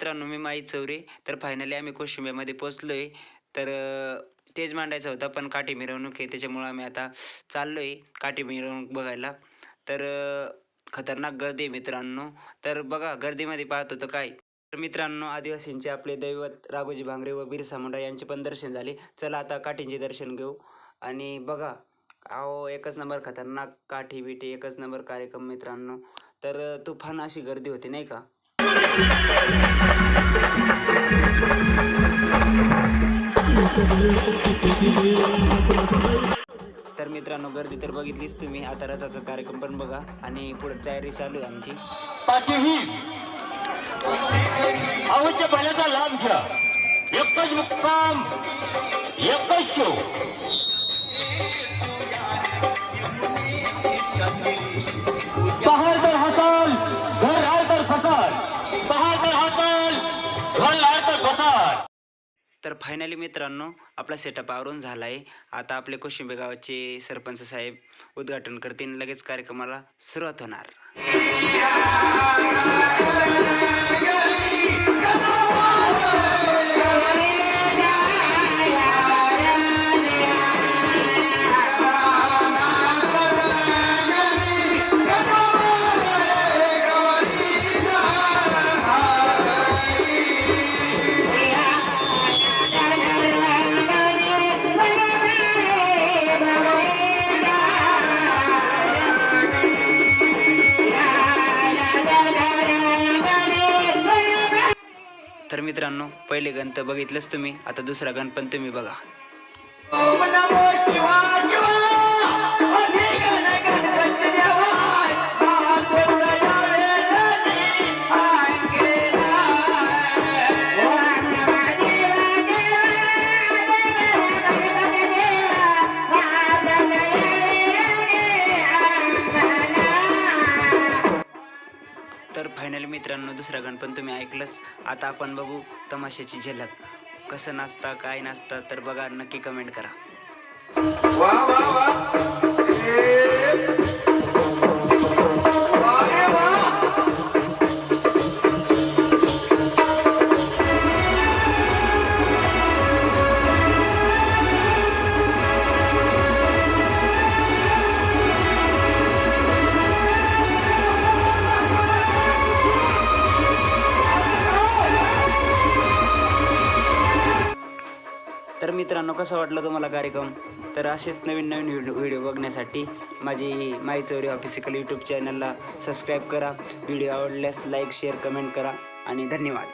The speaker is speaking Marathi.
मित्रांनो मी माई चौरे. तर फायनली आम्ही कोशिंब्यामध्ये पोचलो आहे तर तेज स्टेज मांडायचा होता पण काठी मिरवणूक आहे. त्याच्यामुळं आम्ही आता चाललो आहे काठी मिरवणूक बघायला. तर खतरनाक गर्दी आहे मित्रांनो. तर बघा गर्दीमध्ये पाहत होतं काय? तर मित्रांनो आदिवासींचे आपले दैवत राघोजी भांगरे व बिरसा मुंडा यांचे पण दर्शन झाले. चला आता काठींचे दर्शन घेऊ. आणि बघा अहो एकच नंबर खतरनाक काठी बिठी एकच नंबर कार्यक्रम मित्रांनो. तर तुफान अशी गर्दी होती नाही का? तर मित्रांनो गर्दी तर बघितलीच तुम्ही. आता रथाचा कार्यक्रम पण बघा. आणि पुढे तयारी चालू आहे आमची. पाठीही. आवश्य पाण्याचा लाभ घ्या. एकच मुक्काम. एकच शो तर फायनली मित्रांनो आपला सेटअप आवरून झाला आहे आता आपले कोशिंबे गावाचे सरपंच साहेब उद्घाटन करतील. लगेच कार्यक्रमाला सुरुवात होणार. तर मित्रांनो पहिले गण तर बघितलंच तुम्ही. आता दुसरा गण पण तुम्ही बघा. फायनल मित्रांनो दुसरा गण पण तुम्ही ऐकलंच. आता आपण बघू तमाशाची झलक. कसं नाचता काय नाचता तर बघा नक्की कमेंट करा. मित्रांनो कसा वाटला तुम्हाला कार्यक्रम? तर असेच नवीन नवीन व्हिडिओ व्हिडिओ बघण्यासाठी माझी माई चौरी ऑफिसिकल यूट्यूब चॅनलला सबस्क्राईब करा. व्हिडिओ आवडल्यास लाईक शेअर कमेंट करा. आणि धन्यवाद.